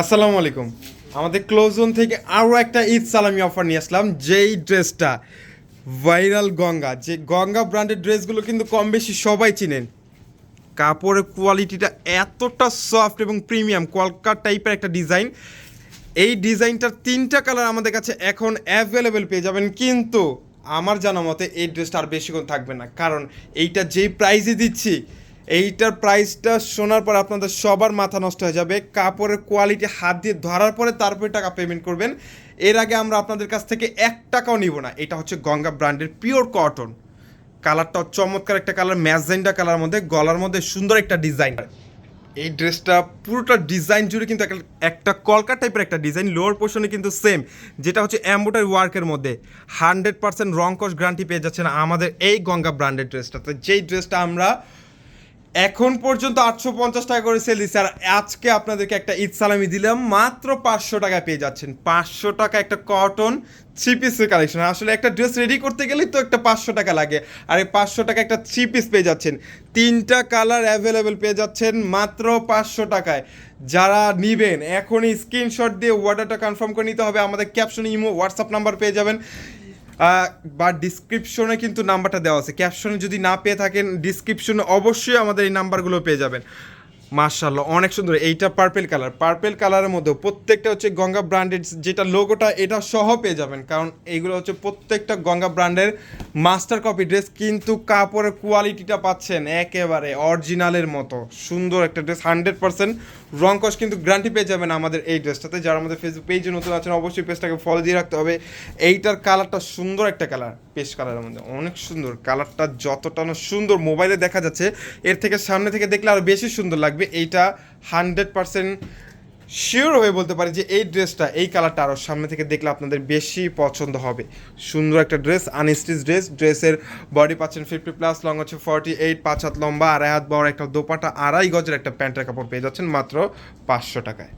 আসসালামু আলাইকুম। আমাদের ক্লোজ জোন থেকে আরও একটা ঈদ সালামি অফার নিয়ে আসলাম, যেই ড্রেসটা ভাইরাল গঙ্গা। যে গঙ্গা ব্র্যান্ডের ড্রেসগুলো কিন্তু কম বেশি সবাই চিনেন। কাপড়ের কোয়ালিটিটা এতটা সফট এবং প্রিমিয়াম কলকার টাইপের একটা ডিজাইন এই ডিজাইনটার তিনটা কালার আমাদের কাছে এখন অ্যাভেলেবেল পেয়ে যাবেন, কিন্তু আমার জানা মতে এই ড্রেসটা আর বেশিক্ষণ থাকবে না, কারণ এইটা যেই প্রাইসে দিচ্ছি এইটার প্রাইসটা শোনার পর আপনাদের সবার মাথা নষ্ট হয়ে যাবে। কাপড়ের কোয়ালিটি হাত দিয়ে ধরার পরে তারপরে টাকা পেমেন্ট করবেন। এর আগে আমরা আপনাদের কাছ থেকে এক টাকাও নিব না। এটা হচ্ছে গঙ্গা ব্র্যান্ডের পিওর কটন কালারটাও চমৎকার একটা কালার ম্যাজেন্ডা কালার মধ্যে, গলার মধ্যে সুন্দর একটা ডিজাইন এই ড্রেসটা পুরোটা ডিজাইন জুড়ে কিন্তু একটা- একটা কলকা টাইপের একটা ডিজাইন লোয়ার পোর্শনে কিন্তু সেম যেটা হচ্ছে অ্যাম্বোটারি ওয়ার্কের মধ্যে। হান্ড্রেড পার্সেন্ট রং কস গ্যারান্টি পেয়ে যাচ্ছেন আমাদের এই গঙ্গা ব্র্যান্ডের ড্রেসটাতে যেই ড্রেসটা আমরা এখন পর্যন্ত আটশো পঞ্চাশ টাকা করে সেল দিচ্ছি। আর আজকে আপনাদেরকে একটা ঈদ সালামি দিলাম। মাত্র পাঁচশো টাকা পেয়ে যাচ্ছেন। পাঁচশো টাকা একটা কটন থ্রি পিসের কালেকশন আসলে একটা ড্রেস রেডি করতে গেলেই তো একটা পাঁচশো টাকা লাগে। আর এই পাঁচশো টাকা একটা থ্রি পিস পেয়ে যাচ্ছেন। তিনটা কালার অ্যাভেলেবেল পেয়ে যাচ্ছেন মাত্র পাঁচশো টাকায়। যারা নিবেন, এখনই স্ক্রিনশট দিয়ে অর্ডারটা কনফার্ম করে নিতে হবে। আমাদের ক্যাপশন ইমো হোয়াটসঅ্যাপ নাম্বার পেয়ে যাবেন। বা ডিসক্রিপশনে কিন্তু নাম্বারটা দেওয়া আছে। ক্যাপশনে যদি না পেয়ে থাকেন ডিসক্রিপশনে অবশ্যই আমাদের এই নাম্বারগুলো পেয়ে যাবেন। মার্শাল্লাহ অনেক সুন্দর। এইটা পার্পেল কালার পার্পেল কালারের মধ্যে প্রত্যেকটা হচ্ছে গঙ্গা ব্র্যান্ডেড যেটা লোগোটা এটা সহ পেয়ে যাবেন। কারণ এইগুলো হচ্ছে প্রত্যেকটা গঙ্গা ব্র্যান্ডের মাস্টার কপি ড্রেস কিন্তু কাপড়ের কোয়ালিটিটা পাচ্ছেন একেবারে অরিজিনালের মতো। সুন্দর একটা ড্রেস হান্ড্রেড পার্সেন্ট রং কস কিন্তু গ্যারান্টি পেয়ে যাবেন আমাদের এই ড্রেসটাতে যারা আমাদের ফেসবুক পেজে নতুন আছেন, অবশ্যই পেজটাকে ফলো দিয়ে রাখতে হবে। এইটার কালারটা সুন্দর একটা কালার পেস্ট কালারের মধ্যে। অনেক সুন্দর। কালারটা যতটা সুন্দর মোবাইলে দেখা যাচ্ছে, এর থেকে সামনে থেকে দেখলে আরও বেশি সুন্দর লাগবে। এইটা হান্ড্রেড পার্সেন্ট শিওর হয়ে বলতে পারি যে এই ড্রেসটা এই কালারটা আরও সামনে থেকে দেখলে আপনাদের বেশি পছন্দ হবে। সুন্দর একটা ড্রেস আনস্টিচ ড্রেস ড্রেসের বডি পাচ্ছেন ফিফটি প্লাস লং হচ্ছে ফর্টি এইট পাঁচ হাত লম্বা, আড়াই হাত বড় একটা দোপাটা, আড়াই গজের একটা প্যান্টের কাপড় পেয়ে যাচ্ছেন মাত্র পাঁচশো টাকায়।